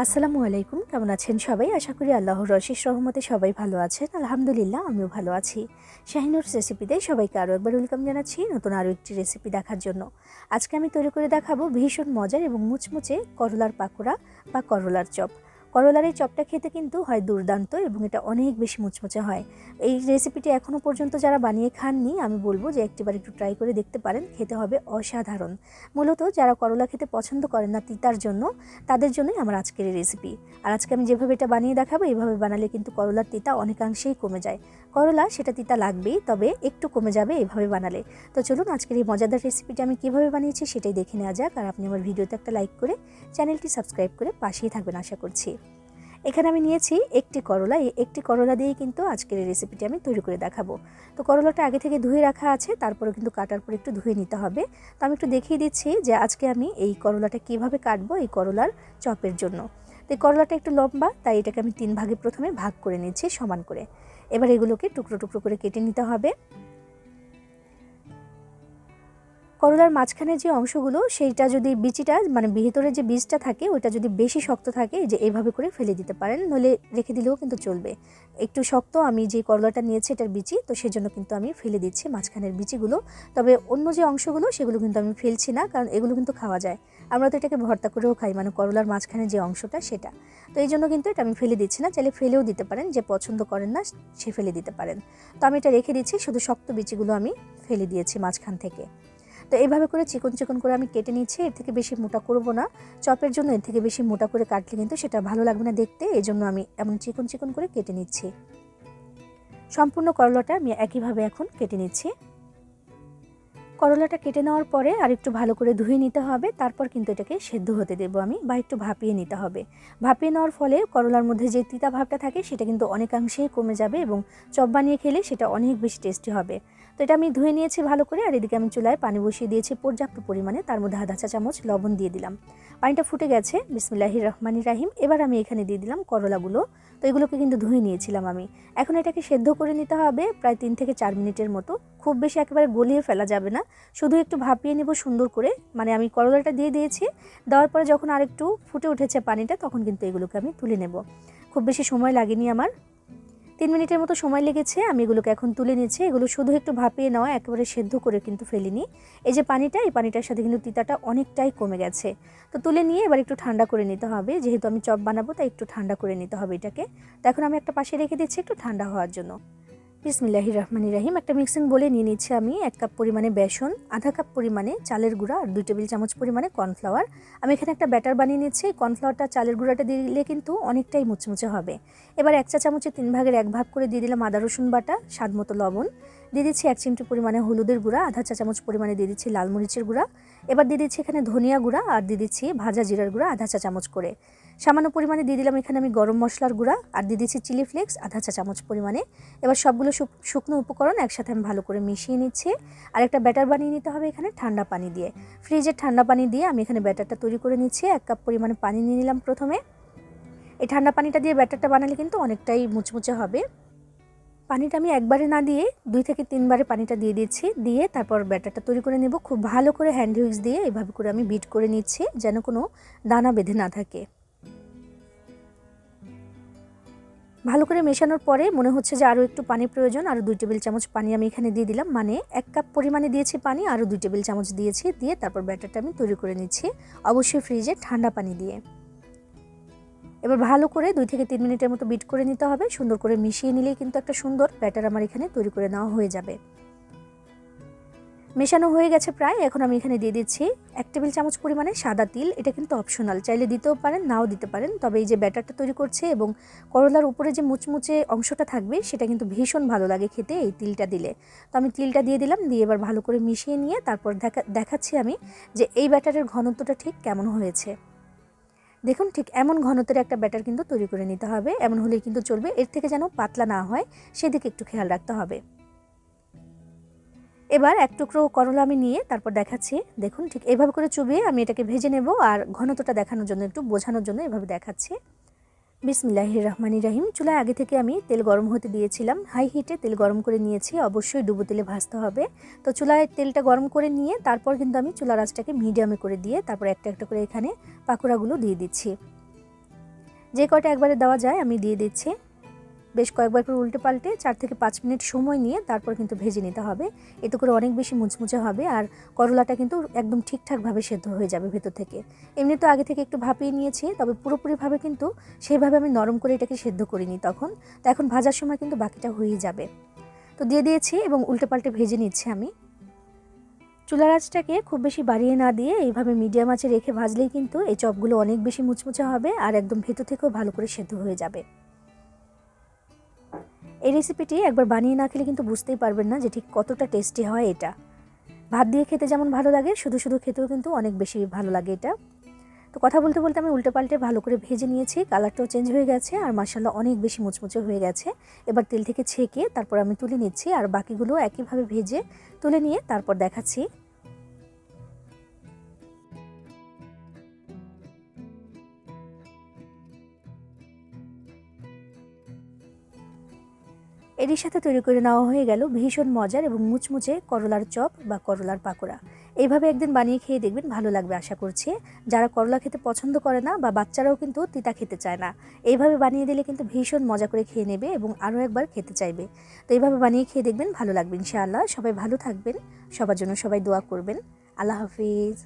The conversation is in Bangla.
আসসালামু আলাইকুম, কেমন আছেন সবাই? আশা করি আল্লাহর রশিস রহমতে সবাই ভালো আছেন। আলহামদুলিল্লাহ, আমিও ভালো আছি। শাহিনুর রেসিপিতে সবাইকে আরও একবার ওয়েলকাম জানাচ্ছি নতুন আরও একটি রেসিপি দেখার জন্য। আজকে আমি তৈরি করে দেখাবো ভীষণ মজার এবং মুচমুচে করলার পাকোড়া বা করলার চপ। করলার এই চপটা খেতে কিন্তু হয় দুর্দান্ত এবং এটা অনেক বেশি মুচমুচে হয়। এই রেসিপিটি এখনও পর্যন্ত যারা বানিয়ে খাননি, আমি বলব যে একটিবার একটু ট্রাই করে দেখতে পারেন, খেতে হবে অসাধারণ। মূলত যারা করলা খেতে পছন্দ করেন না তিতার জন্য, তাদের জন্যই আমার আজকের এই রেসিপি আর আজকে আমি যেভাবে এটা বানিয়ে দেখাবো, এইভাবে বানালে কিন্তু করলার তিতা অনেকাংশেই কমে যায়। করলা, সেটা তিতা লাগবেই, তবে একটু কমে যাবে এভাবে বানালে। তো চলুন, আজকের এই মজাদার রেসিপিটা আমি কীভাবে বানিয়েছি সেটাই দেখে নেওয়া যাক। আর আপনি আমার ভিডিওতে একটা লাইক করে চ্যানেলটি সাবস্ক্রাইব করে পাশেই থাকবেন, আশা করছি। এখানে আমি নিয়েছি একটি করলা। এই একটি করলা দিয়েই কিন্তু আজকের এই রেসিপিটি আমি তৈরি করে দেখাবো। তো করলাটা আগে থেকে ধুয়ে রাখা আছে, তারপরে কিন্তু কাটার পর একটু ধুয়ে নিতে হবে। তো আমি একটু দেখিয়ে দিচ্ছি যে আজকে আমি এই করলাটা কীভাবে কাটবো এই করলার চপের জন্য। তো এই করলাটা একটু লম্বা, তাই এটাকে আমি তিন ভাগে প্রথমে ভাগ করে নিচ্ছি সমান করে। এবার এগুলোকে টুকরো টুকরো করে কেটে নিতে হবে। করলার মাঝখানে যে অংশগুলো, সেইটা যদি বিচিটা মানে ভিতরে যে বীজটা থাকে, ওইটা যদি বেশি শক্ত থাকে যে এইভাবে করে ফেলে দিতে পারেন, নইলে রেখে দিলেও কিন্তু চলবে। একটু শক্ত আমি যে করলাটা নিয়েছি, এটার বিচি, তো সেজন্য কিন্তু আমি ফেলে দিচ্ছি মাঝখানের বিচিগুলো। তবে অন্য যে অংশগুলো, সেগুলো কিন্তু আমি ফেলছি না, কারণ এগুলো কিন্তু খাওয়া যায়। আমরা তো এটাকে ভর্তা করেও খাই মানে করলার মাঝখানে যে অংশটা সেটা। তো এই জন্য কিন্তু এটা আমি ফেলে দিচ্ছি না, চাইলে ফেলেও দিতে পারেন, যে পছন্দ করেন না সে ফেলে দিতে পারেন। তো আমি এটা রেখে দিচ্ছি, শুধু শক্ত বিচিগুলো আমি ফেলে দিয়েছি মাঝখান থেকে। তো এইভাবে করে চিকন চিকন করে আমি কেটে নিচ্ছি, এর থেকে বেশি মোটা করব না। চপের জন্য এর থেকে বেশি মোটা করে কাটলে কিন্তু সেটা ভালো লাগবে না দেখতে, এই জন্য আমি এমন চিকন চিকন করে কেটে নিচ্ছি। সম্পূর্ণ করলাটা আমি একইভাবে এখন কেটে নিচ্ছি। করলাটা কেটে নেওয়ার পরে আর একটু ভালো করে ধুয়ে নিতে হবে। তারপর কিন্তু এটাকে সেদ্ধ হতে দেবো আমি বা একটু ভাপিয়ে নিতে হবে। ভাপিয়ে নেওয়ার ফলে করলার মধ্যে যে তিতা ভাবটা থাকে সেটা কিন্তু অনেকাংশেই কমে যাবে এবং চপ বানিয়ে খেলে সেটা অনেক বেশি টেস্টি হবে। তো এটা আমি ধুয়ে নিয়েছি ভালো করে আর এদিকে আমি চুলায় পানি বসিয়ে দিয়েছি পর্যাপ্ত পরিমাণে। তার মধ্যে আধা চা চামচ লবণ দিয়ে দিলাম। পানিটা ফুটে গেছে। বিসমিল্লাহি রহমানি রাহিম। এবার আমি এখানে দিয়ে দিলাম করলাগুলো। তো এগুলোকে কিন্তু ধুয়ে নিয়েছিলাম আমি। এখন এটাকে সেদ্ধ করে নিতে হবে প্রায় তিন থেকে চার মিনিটের মতো। খুব বেশি একেবারে গলিয়ে ফেলা যাবে না। শুধু একটু ভাপিয়ে নেব সুন্দর করে। মানে আমি করলাটা দিয়ে দিয়েছি। দেওয়ার পরে যখন আরেকটু ফুটে উঠেছে পানিটা, তখন কিন্তু এগুলোকে আমি তুলে নেব। খুব বেশি সময় লাগেনি আমার। তিন মিনিটের মতো সময় লেগেছে, আমি এগুলোকে এখন তুলে নিচ্ছি এগুলো শুধু একটু ভাপিয়ে নেওয়া, একেবারে সেদ্ধ করে কিন্তু ফেলিনি। এই যে পানিটা, এই পানিটার সাথে কিন্তু তিতাটা অনেকটাই কমে গেছে। তো তুলে নিয়ে এবার একটু ঠান্ডা করে নিতে হবে। যেহেতু আমি চপ বানাবো, তাই একটু ঠান্ডা করে নিতে হবে এটাকে। তো এখন আমি একটা পাশে রেখে দিচ্ছি একটু ঠান্ডা হওয়ার জন্য। বিসমিল্লাহি রহমানি রাহিম একটা মিক্সিং বলে নিয়ে নিচ্ছি আমি এক কাপ পরিমাণে বেসন, আধা কাপ পরিমাণে চালের গুঁড়া আর দুই টেবিল চামচ পরিমাণে কর্নফ্লাওয়ার আমি এখানে একটা ব্যাটার বানিয়ে নিচ্ছি কর্নফ্লাওয়ারটা চালের গুঁড়াটা দিলে কিন্তু অনেকটাই মুচমুচে হবে। এবার এক চা চামচে তিন ভাগের এক ভাগ করে দিয়ে দিলাম আদা, রসুন বাটা, স্বাদ মতো লবণ। দিয়ে দিচ্ছি এক চিমটি পরিমাণে হলুদের গুঁড়া, আধা চা চামচ পরিমাণে দিয়ে দিচ্ছি লাল মরিচের গুঁড়া। এবার দিয়ে দিচ্ছি এখানে ধনিয়া গুঁড়া আর দিয়ে দিচ্ছি ভাজা জিরার গুঁড়া আধা চা চামচ করে। সামান্য পরিমাণে দিয়ে দিলাম এখানে আমি গরম মশলার গুঁড়া, আর দিয়ে দিচ্ছি চিলি ফ্লেক্স আধা চা চামচ পরিমাণে। এবার সবগুলো শুকনো উপকরণ একসাথে আমি ভালো করে মিশিয়ে নিচ্ছি। আর একটা ব্যাটার বানিয়ে নিতে হবে এখানে ঠান্ডা পানি দিয়ে। ফ্রিজের ঠান্ডা পানি দিয়ে আমি এখানে ব্যাটারটা তৈরি করে নিচ্ছি। এক কাপ পরিমাণে পানি নিয়ে নিলাম প্রথমে। এই ঠান্ডা পানিটা দিয়ে ব্যাটারটা বানালে কিন্তু অনেকটাই মুচমুচে হবে। পানিটা আমি একবারে না দিয়ে দুই থেকে তিনবারে পানিটা দিয়ে দিচ্ছি। দিয়ে তারপর ব্যাটারটা তৈরি করে নেব। খুব ভালো করে হ্যান্ড হুইক্স দিয়ে এভাবে করে আমি বিট করে নিচ্ছি যেন কোনো দানা বেঁধে না থাকে। ভালো করে মেশানোর পরে মনে হচ্ছে যে আরও একটু পানি প্রয়োজন আরও দুই টেবিল চামচ পানি আমি এখানে দিয়ে দিলাম। মানে এক কাপ পরিমাণে দিয়েছি পানি আরও দুই টেবিল চামচ দিয়েছি, দিয়ে তারপর ব্যাটারটা আমি তৈরি করে নিচ্ছি অবশ্যই ফ্রিজে ঠান্ডা পানি দিয়ে। এবার ভালো করে দুই থেকে তিন মিনিটের মতো বিট করে নিতে হবে, সুন্দর করে মিশিয়ে নিলেই কিন্তু একটা সুন্দর ব্যাটার আমার এখানে তৈরি করে নেওয়া হয়ে যাবে। মেশানো হয়ে গেছে প্রায়, এখন আমি এখানে দিয়ে দিচ্ছি এক টেবিল চামচ পরিমাণে সাদা তিল, এটা কিন্তু অপশনাল চাইলে দিতেও পারেন, নাও দিতে পারেন, তবে এই যে ব্যাটারটা তৈরি করছে এবং করলার উপরে যে মুচমুচে অংশটা থাকবে, সেটা কিন্তু ভীষণ ভালো লাগে খেতে এই তিলটা দিলে। তো আমি তিলটা দিয়ে দিলাম, দিয়ে এবার ভালো করে মিশিয়ে নিয়ে তারপর দেখা, দেখাচ্ছি আমি যে এই ব্যাটারের ঘনত্বটা ঠিক কেমন হয়েছে। দেখুন ঠিক এমন ঘনত্বের একটা ব্যাটার কিন্তু তৈরি করে নিতে হবে, এমন হলেই কিন্তু চলবে, এর থেকে যেন পাতলা না হয়, সেদিকে একটু খেয়াল রাখতে হবে। এবার এক টুকরো করলা আমি নিয়ে তারপর দেখাচ্ছি। দেখুন, ঠিক এভাবে করে চুবিয়ে আমি এটাকে ভেজে নেব আর ঘনত্বটা দেখানোর জন্য, একটু বোঝানোর জন্য এভাবে দেখাচ্ছি। বিসমিল্লাহ রহমানি রাহিম। চুলায় আগে থেকে আমি তেল গরম হতে দিয়েছিলাম। হাই হিটে তেল গরম করে নিয়েছি। অবশ্যই ডুবো তেলে ভাজতে হবে। তো চুলায় তেলটা গরম করে নিয়ে তারপর কিন্তু আমি চুলা রাজটাকে মিডিয়ামে করে দিয়ে তারপর একটা একটা করে এখানে পাকোড়াগুলো দিয়ে দিচ্ছি। যে কটা একবারে দেওয়া যায় আমি দিয়ে দিচ্ছি। বেশ কয়েকবার করে উল্টে পাল্টে চার থেকে পাঁচ মিনিট সময় নিয়ে তারপর কিন্তু ভেজে নিতে হবে। এতে করে অনেক বেশি মুচমুচে হবে আর করলাটা কিন্তু একদম ঠিকঠাকভাবে সেদ্ধ হয়ে যাবে ভেতর থেকে। এমনি তো আগে থেকে একটু ভাপিয়ে নিয়েছি, তবে পুরোপুরিভাবে কিন্তু সেইভাবে আমি নরম করে এটাকে সেদ্ধ করিনি তখন। তো এখন ভাজার সময় কিন্তু বাকিটা হয়েই যাবে। তো দিয়ে দিয়েছি এবং উল্টে পাল্টে ভেজে নিচ্ছি আমি। চুলার আঁচটাকে খুব বেশি বাড়িয়ে না দিয়ে এইভাবে মিডিয়াম আঁচে রেখে ভাজলেই কিন্তু এই চপগুলো অনেক বেশি মুচমুচে হবে আর একদম ভেতর থেকেও ভালো করে সেদ্ধ হয়ে যাবে। এই রেসিপিটি একবার বানিয়ে না খেলে কিন্তু বুঝতেই পারবেন না যে ঠিক কতটা টেস্টি হয় এটা। ভাত দিয়ে খেতে যেমন ভালো লাগে, শুধু শুধু খেতেও কিন্তু অনেক বেশি ভালো লাগে এটা। তো কথা বলতে বলতে আমি উল্টে পাল্টে ভালো করে ভেজে নিয়েছি কালারটাও চেঞ্জ হয়ে গেছে আর মাসাল্লা অনেক বেশি মুচমুচে হয়ে গেছে। এবার তেল থেকে ছেঁকে তারপর আমি তুলে নিচ্ছি আর বাকিগুলো একইভাবে ভেজে তুলে নিয়ে তারপর দেখাচ্ছি এরই সাথে তৈরি করে নেওয়া হয়ে গেল ভীষণ মজার এবং মুচমুচে করলার চপ বা করলার পাকোড়া। এইভাবে একদিন বানিয়ে খেয়ে দেখবেন ভালো লাগবে আশা করছি। যারা করলা খেতে পছন্দ করে না বা বাচ্চারাও কিন্তু তিতা খেতে চায় না। এইভাবে বানিয়ে দিলে কিন্তু ভীষণ মজা করে খেয়ে নেবে এবং আরও একবার খেতে চাইবে। তো এইভাবে বানিয়ে খেয়ে দেখবেন ভালো লাগবে ইনশাআল্লাহ। সবাই ভালো থাকবেন। সবার জন্য সবাই দোয়া করবেন। আল্লাহ হাফিজ।